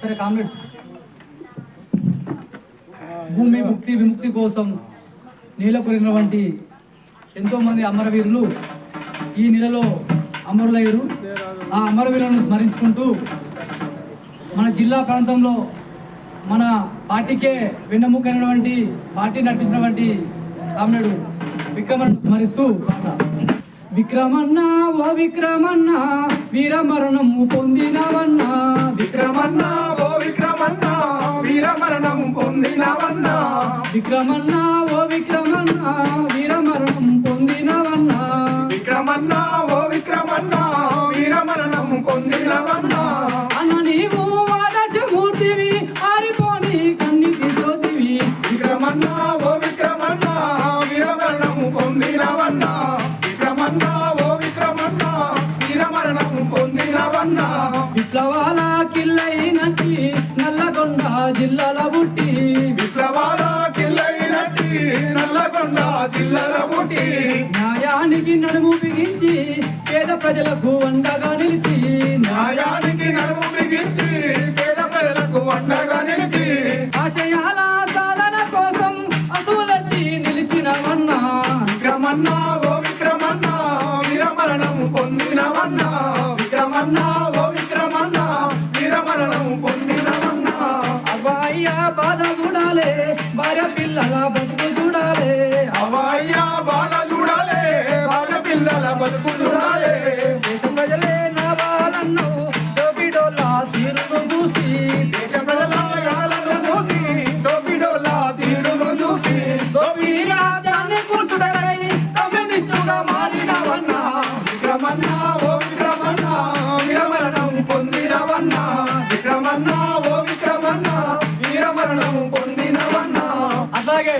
సరే కామ్రేడ్స్. భూమి ముక్తి విముక్తి కోసం నీలకొరినటువంటి ఎంతో మంది అమరవీరులు ఈ నెలలో అమరులయ్యారు. ఆ అమరవీరులను స్మరించుకుంటూ మన జిల్లా ప్రాంతంలో మన పార్టీకే వెన్నెముకైనటువంటి పార్టీ నడిపించినటువంటి కామ్రేడు విక్రమను స్మరిస్తూ విక్రమన్నా విక్రమన్న ఓ విక్రమన్నా వీరమరణము పొందినవన్నా విక్రమన్న ఓ విక్రమన్న వీరమరణం పొందినవన్నా. విక్రమన్న ఓ విక్రమన్న వీరమరణం పొందినవన్న. అన్న నీవు ఆదర్శమూర్తివి ఆరిపోని కన్నిటి జ్యోతివి. విక్రమన్న జిల్లల బుట్టి న్యాయానికి నడుము బిగించి పేద ప్రజలకు అండగా నిలిచి న్యాయానికి నడుము బిగించి పేద ప్రజలకు అండగా నిలిచి ఆశయాల సాధన కోసం అసువులట్టి నిలిచినవన్నా. విక్రమన్న ఓ విక్రమన్న వీరమరణం పొందినవన్న. విక్రమన్న ఓ విక్రమన్న వీరమరణం పొందినవన్న. అబ్బాయ్య బాధ చూడాలే. భార్య పిల్లల పొందినవన్న. అట్లాగే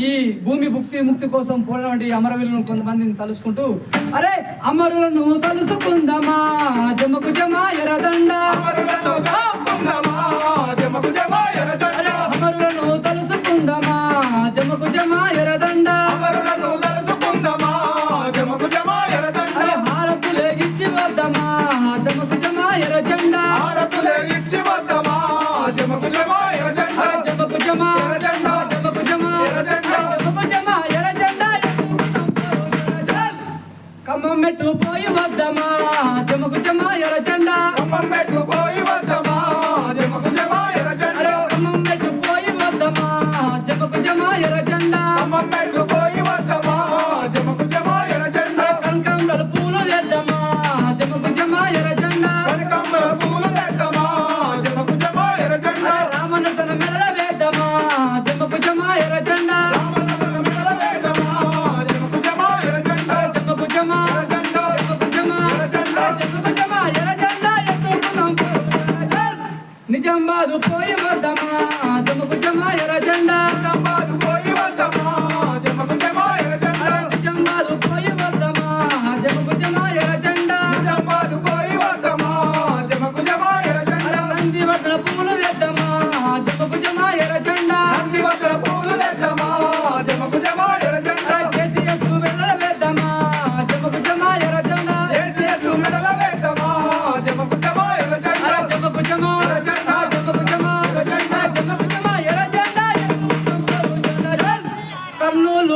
ఈ భూమి ముక్తి ముక్తి కోసం పోయినటువంటి అమరవీరులను కొంతమందిని తలుసుకుంటూ అరే అమరులను తలుసుకుందామా? జమకు జమా ఎరదండ జమకు జమా obrigado. Poema.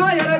மாயர